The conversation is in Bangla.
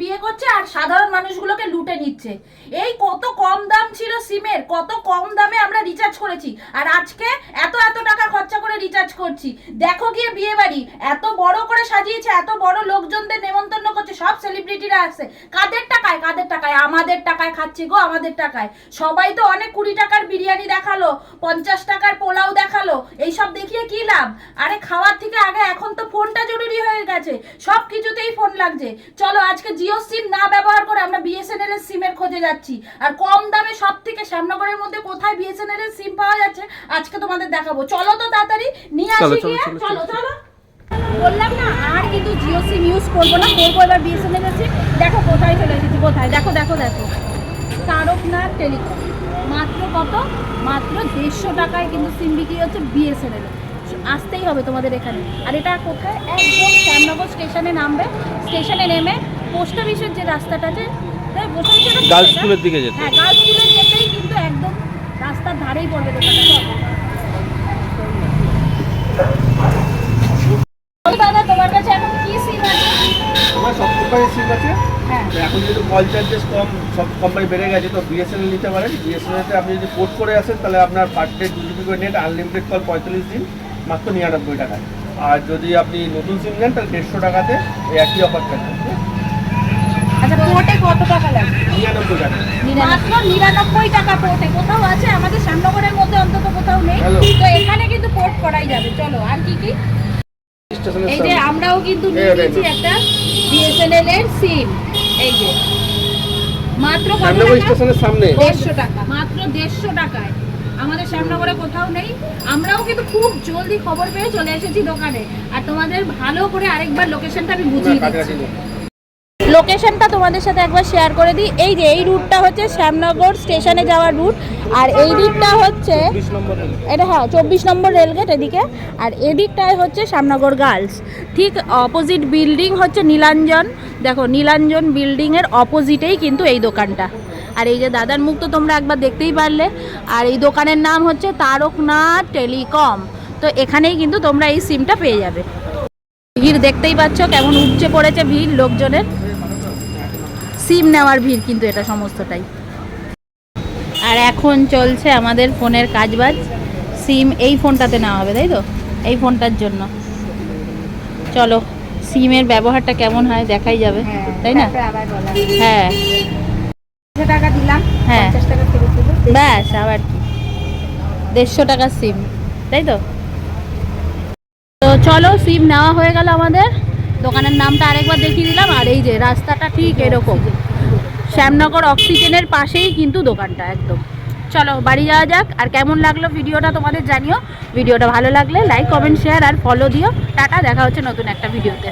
বিয়ে করছে আর সাধারণ মানুষগুলোকে লুটে নিচ্ছে। এই কত কম দাম ছিল সিমের, কত কম দামে আমরা রিচার্জ করেছি। আর আজকে এত এত টাকা খরচা করে রিচার্জ করছি। দেখো গিয়ে বিয়ে বাড়ি এত বড় করে সাজিয়েছে, এত বড় লোকজনদের নেমন্তন্ন করছে, সব সেলিব্রিটিরা আসছে। কাদের টাকায়? কাদের টাকায়? আমাদের টাকায় খাচ্ছে গো, আমাদের টাকায়। সবাই তো অনেক কুড়ি টাকার বিরিয়ানি দেখাল, পঞ্চাশ টাকার পোলাও দেখাল, এইসব দেখিয়ে কি লাভ? আরে খাওয়ার থেকে আগে এখন তো ফোনটা জরুরি হয়ে গেছে সব কিছুতেই ফোন লাগছে। চলো আজকে জিও সিম না ব্যবহার করে আমরা বিএসএনএল এর সিমের খোঁজে যাচ্ছি। আর কম দামে সব থেকে শ্যামনগরের মধ্যে কোথায় বিএসএনএল এর সিম পাওয়া যাচ্ছে আজকে তোমাদের দেখাবো। চলো তো তাড়াতাড়ি নিয়ে আসি গিয়ে। চলো। চলো বললাম না আর কিন্তু জিও সিম ইউজ করব না করব এবার বিএসএনএল এর সিম। দেখো কোথায় চলে এসেছি কোথায়? দেখো দেখো দেখো। তারকনাথ টেলিকম। মাত্র কত? মাত্র দেড়শো টাকায় কিন্তু সিম বিক্রি হচ্ছে বিএসএনএল আসতেই হবে তোমাদের এখানে। আর এটা কোথায়? একদম শ্যামনগর স্টেশনে নামবে। স্টেশনে নেমে পোস্ট অফিসের যে রাস্তাটা আছে গার্লস স্কুলের দিকে যেতে হ্যাঁ গার্লস স্কুলের যেতেই কিন্তু একদম রাস্তার ধারেই পড়বে দোকানটা। তোমার কাছে এখন কি সিম আছে? আমার সব কোম্পানির সিম আছে। হ্যাঁ। এখন যেহেতু কল চার্জেস কম সব কোম্পানি বেড়ে গেছে তো বিএসএনএল নিতে পারেন। বিএসএনএলতে আপনি যদি পোর্ট করে আসেন তাহলে আপনার পার ডে দু জিবি করে নেট আনলিমিটেড কল পঁয়তাল্লিশ দিন মাত্র নিরানব্বই টাকায়। আর যদি আপনি নতুন সিম নেন তাহলে দেড়শো টাকাতে এই একই অফার থাকবে আচ্ছা পোর্টে কত টাকা লাগবে নিরানব্বই টাকা মাত্র নিরানব্বই টাকা পোর্টে কোথাও আছে? আমাদের শ্যামনগরের মধ্যে অন্তত কোথাও নেই। তো এখানে কিন্তু পোর্ট করাই যাবে। চলো আর কি কি? এই যে আমরাও কিন্তু নিয়েছি একটা বিএসএনএল এর সিম এই যে। মাত্র কত স্টেশনের সামনে। দেড়শো টাকা। মাত্র দেড়শো টাকায়। আমাদের শ্যামনগরে কোথাও নেই। আমরাও কিন্তু খুব জলদি খবর পেয়ে চলে এসেছি দোকানে। আর তোমাদের ভালো করে আরেকবার লোকেশনটা আমি বুঝিয়ে দিচ্ছি। লোকেশনটা তোমাদের সাথে একবার শেয়ার করে দিই। এই যে এই রুটটা হচ্ছে শ্যামনগর স্টেশনে যাওয়ার রুট আর এই দিকটা হচ্ছে। এটা হ্যাঁ চব্বিশ নম্বর রেলগেট এদিকে। আর এদিকটায় হচ্ছে শ্যামনগর গার্লস ঠিক অপোজিট বিল্ডিং হচ্ছে নীলাঞ্জন। দেখো নীলাঞ্জন বিল্ডিংয়ের অপোজিটেই কিন্তু এই দোকানটা। আর এই যে দাদার মুখ তো তোমরা একবার দেখতেই পারলে। আর এই দোকানের নাম হচ্ছে তারকনাথ টেলিকম। তো এখানেই কিন্তু তোমরা এই সিমটা পেয়ে যাবে। ভিড় দেখতেই পাচ্ছ কেমন উপচে পড়েছে ভিড় লোকজনের। সিম নেওয়ার ভিড় কিন্তু এটা সমস্তটাই। আর এখন চলছে আমাদের ফোনের কাজবাজ। সিম এই ফোনটাতে নেওয়া হবে তাই তো? এই ফোনটার জন্য। চলো সিমের ব্যবহারটা কেমন হয় দেখাই যাবে তাই না? হ্যাঁ। টাকা দিলাম হ্যাঁ। টাকা ব্যাস আবার কি? দেড়শো টাকার সিম তাই তো? তো চলো সিম নেওয়া হয়ে গেল আমাদের। দোকানের নামটা আরেকবার দেখিয়ে দিলাম, আর এই যে রাস্তাটা ঠিক এরকম। শ্যামনগর অক্সিজেনের পাশেই কিন্তু দোকানটা, একদম। চলো, বাড়ি যাওয়া যাক, আর কেমন লাগল ভিডিওটা তোমাদের জানিও। ভিডিওটা ভালো লাগলে লাইক কমেন্ট শেয়ার আর ফলো দিও। টাটা, দেখা হচ্ছে নতুন একটা ভিডিওতে।